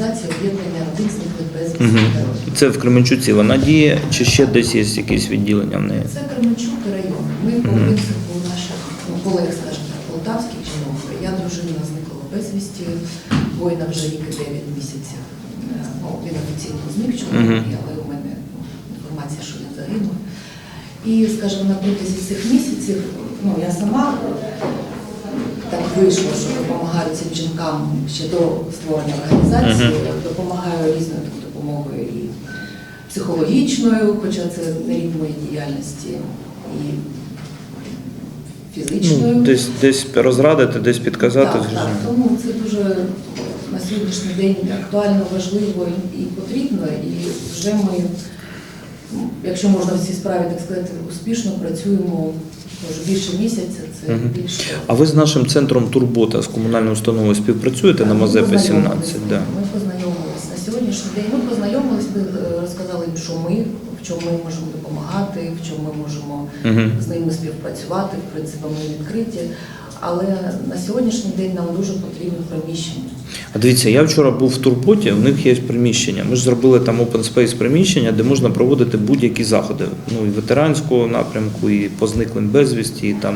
організації об'єднання зниклих безвісти Угу. Це в Кременчуці вона діє, чи ще десь є якісь відділення в неї? Це Кременчук і район. Ми по принципу наших ну, колег, скажімо так, полтавських жінок. Я дружина зникла безвісті, воїна вже рік і 9 місяців. Е, Ну, він офіційно зник чоловік, але у мене ну, інформація, що він загинув. І, скажімо, на протязі цих місяців, ну я сама так вийшло, що допомагаю цим жінкам ще до створення організації, допомагаю різною допомогою і психологічною, хоча це не рід моєї діяльності, і фізичною. Ну, десь десь розрадити, десь підказати. Так, так, тому це дуже на сьогоднішній день актуально, важливо і потрібно. І вже ми, якщо можна в цій справі так сказати, успішно працюємо вже більше місяця. Це Мгм. більше. А ви з нашим центром Турбота з комунальною установою співпрацюєте на Ми Мазепи 17? Да. Ми познайомились на сьогоднішній день. Ми познайомились, ми е, розказали їм, що ми, в чому ми можемо допомагати, в чому ми можемо Мгм. з ними співпрацювати. В принципі, ми відкриті. Але на сьогоднішній день нам дуже потрібно приміщення. А дивіться, я вчора був в Турботі, в них є приміщення. Ми ж зробили там open space приміщення, де можна проводити будь-які заходи. Ну і ветеранського напрямку, і по зниклим безвісті, і там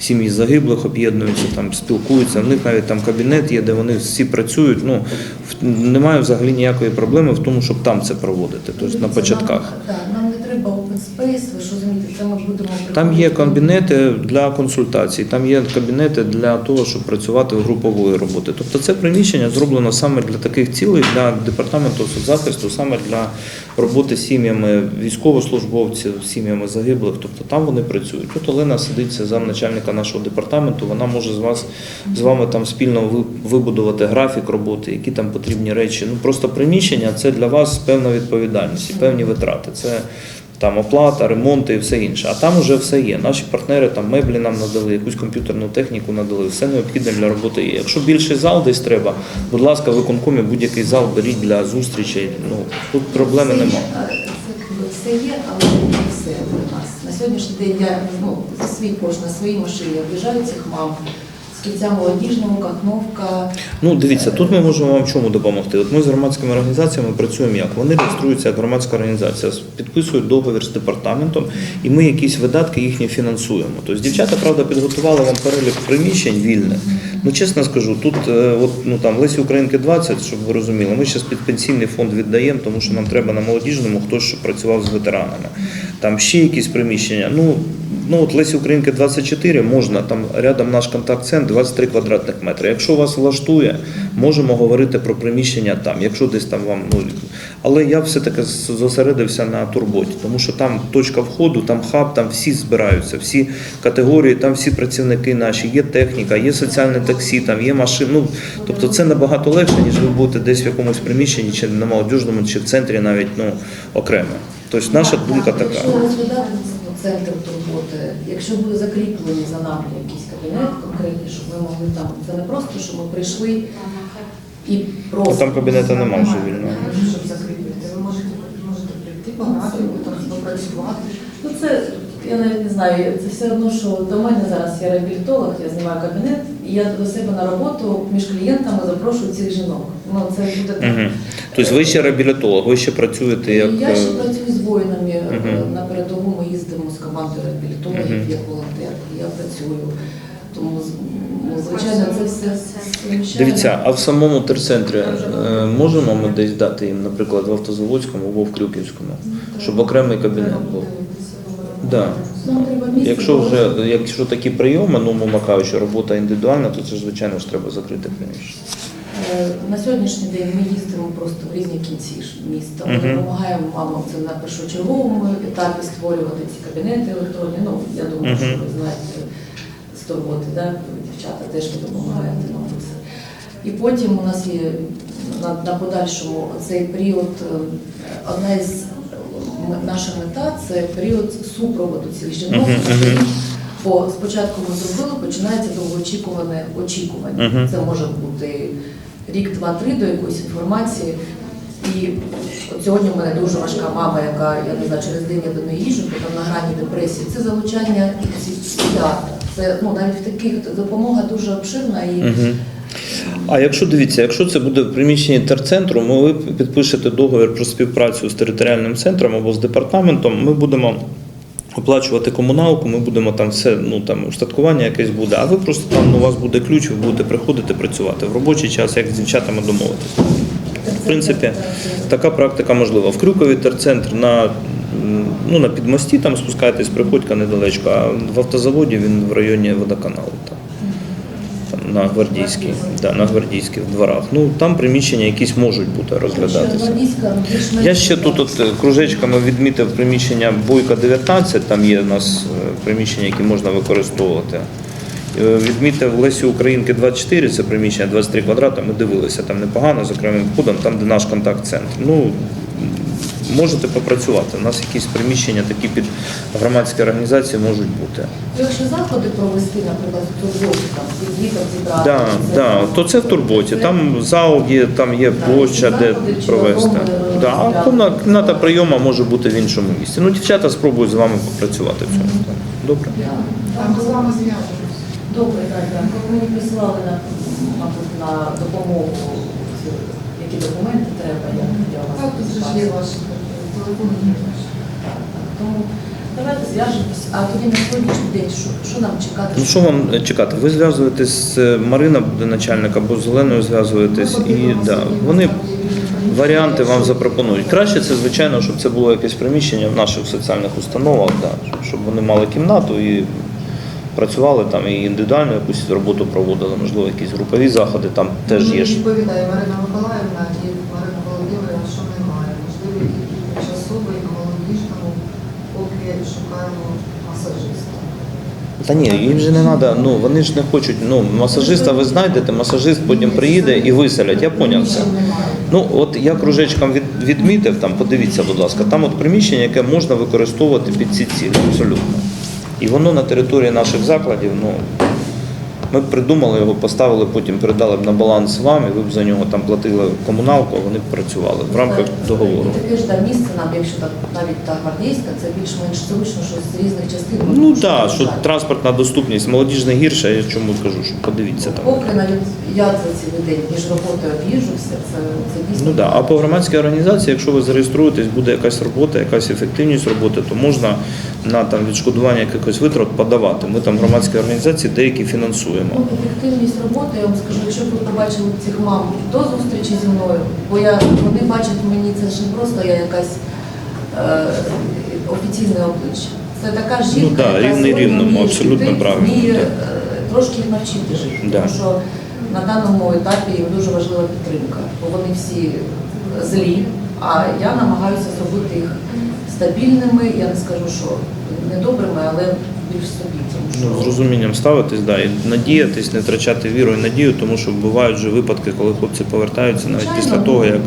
сім'ї загиблих об'єднуються, там спілкуються. В них навіть там кабінет є, де вони всі працюють. Ну в- немає взагалі ніякої проблеми в тому, щоб там це проводити, тобто на початках. Нам, так, нам space, ви що розумієте, це ми будемо Там є кабінети для консультацій, там є кабінети для того, щоб працювати групової роботи. Тобто це приміщення зроблено саме для таких цілей, для департаменту соцзахисту, саме для роботи з сім'ями військовослужбовців, сім'ями загиблих. Тобто там вони працюють. От Олена сидить, це замначальника нашого департаменту. Вона може з вас з вами там спільно вибудувати графік роботи, які там потрібні речі. Ну просто приміщення це для вас певна відповідальність і певні витрати. Це там оплата, ремонти і все інше. А там вже все є. Наші партнери там меблі нам надали, якусь комп'ютерну техніку надали, все необхідне для роботи є. Якщо більший зал десь треба, будь ласка, виконкомі будь-який зал беріть для зустрічей. Ну тут проблеми Це є, немає. Це все є, але не все для нас. На сьогоднішній день я ну, за свій кошт на своїй машині об'їжджаю цих мам. Скільця молодіжного, Кахновка. Ну, дивіться, тут ми можемо вам чому допомогти. От ми з громадськими організаціями працюємо як? Вони реєструються як громадська організація, підписують договір з департаментом, і ми якісь видатки їхні фінансуємо. Тобто дівчата, правда, підготували вам перелік приміщень вільних. Ну, чесно скажу, тут е, от, ну, там, Лесі Українки 20, щоб ви розуміли, ми зараз під пенсійний фонд віддаємо, тому що нам треба на молодіжному хтось, щоб працював з ветеранами. Там ще якісь приміщення. Ну, Ну, от Лесі Українки 24 можна, там рядом наш контакт-центр 23 квадратних метри. Якщо вас влаштує, можемо говорити про приміщення там, якщо десь там вам. Ну, але я все-таки зосередився на турботі, тому що там точка входу, там хаб, там всі збираються, всі категорії, там всі працівники наші, є техніка, є соціальне таксі, там є машини. Ну, тобто це набагато легше, ніж ви будете десь в якомусь приміщенні, чи на молодіжному, чи в центрі навіть ну, окремо. Тобто наша думка така. Центр турботи, якщо буде закріплені за нами якийсь кабінет конкретний, щоб ми могли там, це не просто, що ми прийшли і просто. Там кабінету нема вже вільного. Щоб закріпити. Ви можете, можете прийти по графіку, там попрацювати. Ну це, я навіть не знаю, це все одно, що до мене зараз я реабілітолог, я знімаю кабінет, і я до себе на роботу між клієнтами запрошую цих жінок. Ну це буде так. Тобто ви ще реабілітолог, ви ще працюєте як. Я ще е, працюю з воїнами Мгм. на передову. Ми їздимо з командою реабілітологів, Мгм. як волонтер. Я працюю. Тому ну, звичайно, це все суміщаємо. Дивіться, а в самому терцентрі е, можемо ми десь дати їм, наприклад, в Автозаводському або в Крюківському, щоб окремий кабінет був. Да. Якщо вже якщо такі прийоми, ну мовно кажучи, робота індивідуальна, то це звичайно ж треба закрити приміщення. На сьогоднішній день ми їздимо просто в різні кінці міста. Ми допомагаємо мамам це на першочерговому етапі створювати ці кабінети електронні. Ну я думаю, що ви знаєте з турботи, да? дівчата теж ви допомагаєте нам це. І потім у нас є на, на подальшому цей період. е, Одна із наша мета це період супроводу цих жінок. Бо спочатку ми зробили, починається довгоочікуване очікування. Це може бути рік, два-три до якоїсь інформації. І от сьогодні в мене дуже важка мама, яка я не знаю, через день я до неї бо там на грані депресії. Це залучання психіатра, це ну навіть в таких допомога дуже обширна і. А якщо дивіться, якщо це буде в приміщенні терцентру, ми ви підпишете договір про співпрацю з територіальним центром або з департаментом, ми будемо оплачувати комуналку, ми будемо там все, ну там устаткування якесь буде, а ви просто там ну, у вас буде ключ, ви будете приходити працювати в робочий час, як з дівчатами домовитись. В принципі, така практика можлива. В Крюкові терцентр на, ну, на підмості там спускаєтесь, приходька недалечко, а в автозаводі він в районі водоканалу. На гвардійській, да, на гвардійських дворах. Ну там приміщення якісь можуть бути розглядатися. Я ще тут от, е, кружечками відмітив приміщення Бойка 19, там є у нас е, приміщення, які можна використовувати. Е, Відмітив Лесі Українки 24, це приміщення 23 квадрата. Ми дивилися там непогано з окремим входом, там де наш контакт-центр. Ну можете попрацювати. У нас якісь приміщення такі під громадські організації можуть бути. Якщо заходи провести, наприклад, в турботі, там, літом зібрати. Да, це- да, то це в турботі. Там зал є, там є площа, де заходи провести. Да, а кімната прийому може бути в іншому місці. Ну, дівчата спробують з вами попрацювати в цьому. Добре. Там з вами зв'яжемося. Добре, так, так. Мені присилали на, мабуть, на допомогу, які документи треба, я, я вас Так, тут же ж є ваші телефони. є ваші. Так, так. Тому давайте зв'яжемось. А тоді на сьогоднішній день, що, що нам чекати? Ну що вам е, чекати? Ви зв'язуєтесь з е, Марина буде начальник або з Оленою зв'язуєтесь, і да, вони варіанти вам запропонують. Краще це, звичайно, щоб це було якесь приміщення в наших соціальних установах, да, щоб вони мали кімнату і працювали там і індивідуальну якусь роботу проводили, можливо, якісь групові заходи там теж є. Відповідає Марина Миколаївна і Марина Володимирівна, що немає. Можливо, і тимчасово, і поки шукаємо масажиста. Та ні, їм же не треба, ну вони ж не хочуть. Ну, масажиста ви знайдете, масажист потім приїде і виселять. Я поняв це. Ну, от я кружечком від, відмітив, там, подивіться, будь ласка, там от приміщення, яке можна використовувати під ці цілі, абсолютно. І воно на території наших закладів, ну, ми б придумали його, поставили, потім передали б на баланс вам, і ви б за нього там платили комуналку, а вони б працювали в рамках договору. Таке ж да, місце нам, якщо так, навіть та гвардійська, це більш-менш зручно, що з різних частин. Ну так, що транспортна доступність молодіжна гірша, я чому кажу, що подивіться там. Поки навіть я за цілий день між роботою об'їжджу це, це дійсно. Ну да. А по громадській організації, якщо ви зареєструєтесь, буде якась робота, якась ефективність роботи, то можна на там відшкодування якихось витрат подавати. Ми там громадські організації деякі фінансуємо. Ну, ефективність роботи, я вам скажу, якщо б ви побачили цих мам до зустрічі зі мною, бо я, вони бачать мені це ж не просто я якась е, офіційне обличчя. Це така жінка, Ну да, яка рівний рівному, абсолютно жити, правильно, так. е, трошки їх навчити жити. Да. Тому що на даному етапі їм дуже важлива підтримка, бо вони всі злі, а я намагаюся зробити їх стабільними. Я не скажу, що недобрими, але більш собі. Ну, з розумінням ставитись, да, і надіятись, не втрачати віру і надію, тому що бувають же випадки, коли хлопці повертаються навіть Звичайно. після того, як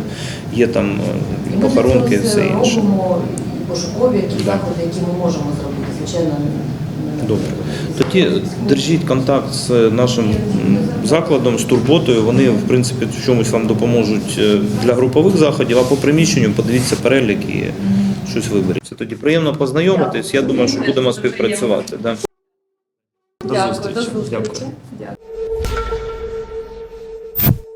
є там е, І похоронки і все інше. робимо і пошукові які заходи, які ми можемо зробити. Звичайно, Добре. Тоді держіть контакт з нашим закладом, з турботою. Вони, в принципі, в чомусь вам допоможуть е, для групових заходів, а по приміщенню подивіться перелік і щось виберіть. Це тоді приємно познайомитись. Я думаю, що будемо співпрацювати. Да. До зустрічі. Дякую.